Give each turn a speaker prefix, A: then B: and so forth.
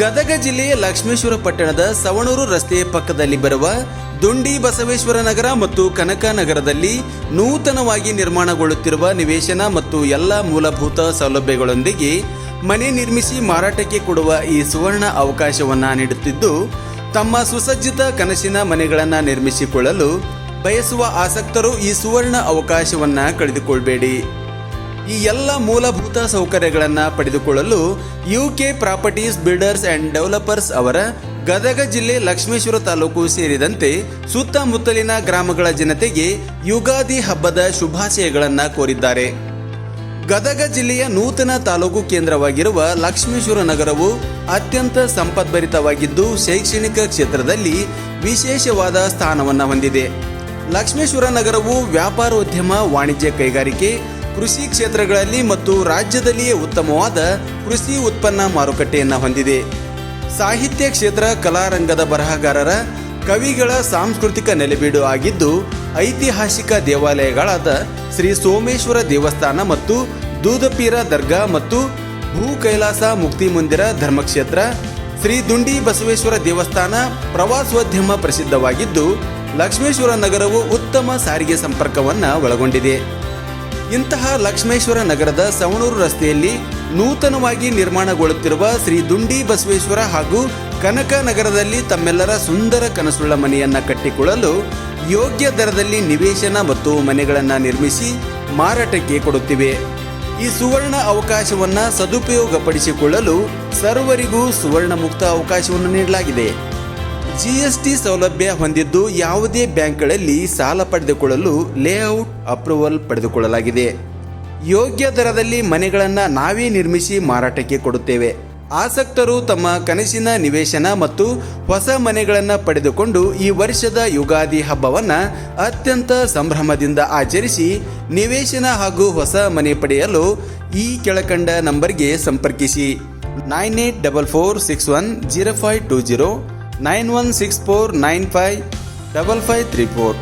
A: ಗದಗ ಜಿಲ್ಲೆಯ ಲಕ್ಷ್ಮೇಶ್ವರ ಪಟ್ಟಣದ ಸವಣೂರು ರಸ್ತೆಯ ಪಕ್ಕದಲ್ಲಿ ಬರುವ ದುಂಡಿ ಬಸವೇಶ್ವರ ನಗರ ಮತ್ತು ಕನಕ ನಗರದಲ್ಲಿ ನೂತನವಾಗಿ ನಿರ್ಮಾಣಗೊಳ್ಳುತ್ತಿರುವ ನಿವೇಶನ ಮತ್ತು ಎಲ್ಲ ಮೂಲಭೂತ ಸೌಲಭ್ಯಗಳೊಂದಿಗೆ ಮನೆ ನಿರ್ಮಿಸಿ ಮಾರಾಟಕ್ಕೆ ಕೊಡುವ ಈ ಸುವರ್ಣ ಅವಕಾಶವನ್ನ ನೀಡುತ್ತಿದ್ದು, ತಮ್ಮ ಸುಸಜ್ಜಿತ ಕನಸಿನ ಮನೆಗಳನ್ನು ನಿರ್ಮಿಸಿಕೊಳ್ಳಲು ಬಯಸುವ ಆಸಕ್ತರು ಈ ಸುವರ್ಣ ಅವಕಾಶವನ್ನ ಕಳೆದುಕೊಳ್ಬೇಡಿ. ಈ ಎಲ್ಲ ಮೂಲಭೂತ ಸೌಕರ್ಯಗಳನ್ನು ಪಡೆದುಕೊಳ್ಳಲು UK properties builders and developers ಅವರ ಗದಗ ಜಿಲ್ಲೆ ಲಕ್ಷ್ಮೇಶ್ವರ ತಾಲೂಕು ಸೇರಿದಂತೆ ಸುತ್ತಮುತ್ತಲಿನ ಗ್ರಾಮಗಳ ಜನತೆಗೆ ಯುಗಾದಿ ಹಬ್ಬದ ಶುಭಾಶಯಗಳನ್ನು ಕೋರಿದ್ದಾರೆ. ಗದಗ ಜಿಲ್ಲೆಯ ನೂತನ ತಾಲೂಕು ಕೇಂದ್ರವಾಗಿರುವ ಲಕ್ಷ್ಮೇಶ್ವರ ನಗರವು ಅತ್ಯಂತ ಸಂಪದ್ಭರಿತವಾಗಿದ್ದು ಶೈಕ್ಷಣಿಕ ಕ್ಷೇತ್ರದಲ್ಲಿ ವಿಶೇಷವಾದ ಸ್ಥಾನವನ್ನು ಹೊಂದಿದೆ. ಲಕ್ಷ್ಮೇಶ್ವರ ನಗರವು ವ್ಯಾಪಾರೋದ್ಯಮ ವಾಣಿಜ್ಯ ಕೈಗಾರಿಕೆ ಕೃಷಿ ಕ್ಷೇತ್ರಗಳಲ್ಲಿ ಮತ್ತು ರಾಜ್ಯದಲ್ಲಿಯೇ ಉತ್ತಮವಾದ ಕೃಷಿ ಉತ್ಪನ್ನ ಮಾರುಕಟ್ಟೆಯನ್ನು ಹೊಂದಿದೆ. ಸಾಹಿತ್ಯ ಕ್ಷೇತ್ರ ಕಲಾರಂಗದ ಬರಹಗಾರರ ಕವಿಗಳ ಸಾಂಸ್ಕೃತಿಕ ನೆಲೆಬೀಡು ಆಗಿದ್ದು, ಐತಿಹಾಸಿಕ ದೇವಾಲಯಗಳಾದ ಶ್ರೀ ಸೋಮೇಶ್ವರ ದೇವಸ್ಥಾನ ಮತ್ತು ದೂದಪೀರ ದರ್ಗಾ ಮತ್ತು ಭೂ ಕೈಲಾಸ ಮುಕ್ತಿ ಮಂದಿರ ಧರ್ಮಕ್ಷೇತ್ರ, ಶ್ರೀ ದುಂಡಿ ಬಸವೇಶ್ವರ ದೇವಸ್ಥಾನ ಪ್ರವಾಸೋದ್ಯಮ ಪ್ರಸಿದ್ಧವಾಗಿದ್ದು, ಲಕ್ಷ್ಮೇಶ್ವರ ನಗರವು ಉತ್ತಮ ಸಾರಿಗೆ ಸಂಪರ್ಕವನ್ನು ಒಳಗೊಂಡಿದೆ. ಇಂತಹ ಲಕ್ಷ್ಮೇಶ್ವರ ನಗರದ ಸವಣೂರು ರಸ್ತೆಯಲ್ಲಿ ನೂತನವಾಗಿ ನಿರ್ಮಾಣಗೊಳ್ಳುತ್ತಿರುವ ಶ್ರೀ ದುಂಡಿ ಬಸವೇಶ್ವರ ಹಾಗೂ ಕನಕ ನಗರದಲ್ಲಿ ತಮ್ಮೆಲ್ಲರ ಸುಂದರ ಕನಸುಳ್ಳ ಮನೆಯನ್ನ ಕಟ್ಟಿಕೊಳ್ಳಲು ಯೋಗ್ಯ ದರದಲ್ಲಿ ನಿವೇಶನ ಮತ್ತು ಮನೆಗಳನ್ನು ನಿರ್ಮಿಸಿ ಮಾರಾಟಕ್ಕೆ ಕೊಡುತ್ತಿವೆ. ಈ ಸುವರ್ಣ ಅವಕಾಶವನ್ನ ಸದುಪಯೋಗಪಡಿಸಿಕೊಳ್ಳಲು ಸರ್ವರಿಗೂ ಸುವರ್ಣ ಮುಕ್ತ ಅವಕಾಶವನ್ನು ನೀಡಲಾಗಿದೆ. ಜಿಎಸ್ಟಿ ಸೌಲಭ್ಯ ಹೊಂದಿದ್ದು ಯಾವುದೇ ಬ್ಯಾಂಕ್ಗಳಲ್ಲಿ ಸಾಲ ಪಡೆದುಕೊಳ್ಳಲು ಲೇಔಟ್ ಅಪ್ರೂವಲ್ ಪಡೆದುಕೊಳ್ಳಲಾಗಿದೆ. ಯೋಗ್ಯ ದರದಲ್ಲಿ ಮನೆಗಳನ್ನು ನಾವೇ ನಿರ್ಮಿಸಿ ಮಾರಾಟಕ್ಕೆ ಕೊಡುತ್ತೇವೆ. ಆಸಕ್ತರು ತಮ್ಮ ಕನಸಿನ ನಿವೇಶನ ಮತ್ತು ಹೊಸ ಮನೆಗಳನ್ನು ಪಡೆದುಕೊಂಡು ಈ ವರ್ಷದ ಯುಗಾದಿ ಹಬ್ಬವನ್ನು ಅತ್ಯಂತ ಸಂಭ್ರಮದಿಂದ ಆಚರಿಸಿ ನಿವೇಶನ ಹಾಗೂ ಹೊಸ ಮನೆ ಪಡೆಯಲು ಈ ಕೆಳಕಂಡ ನಂಬರ್ಗೆ ಸಂಪರ್ಕಿಸಿ. Nine eight double four six one zero five two zero nine one six four nine five double five three four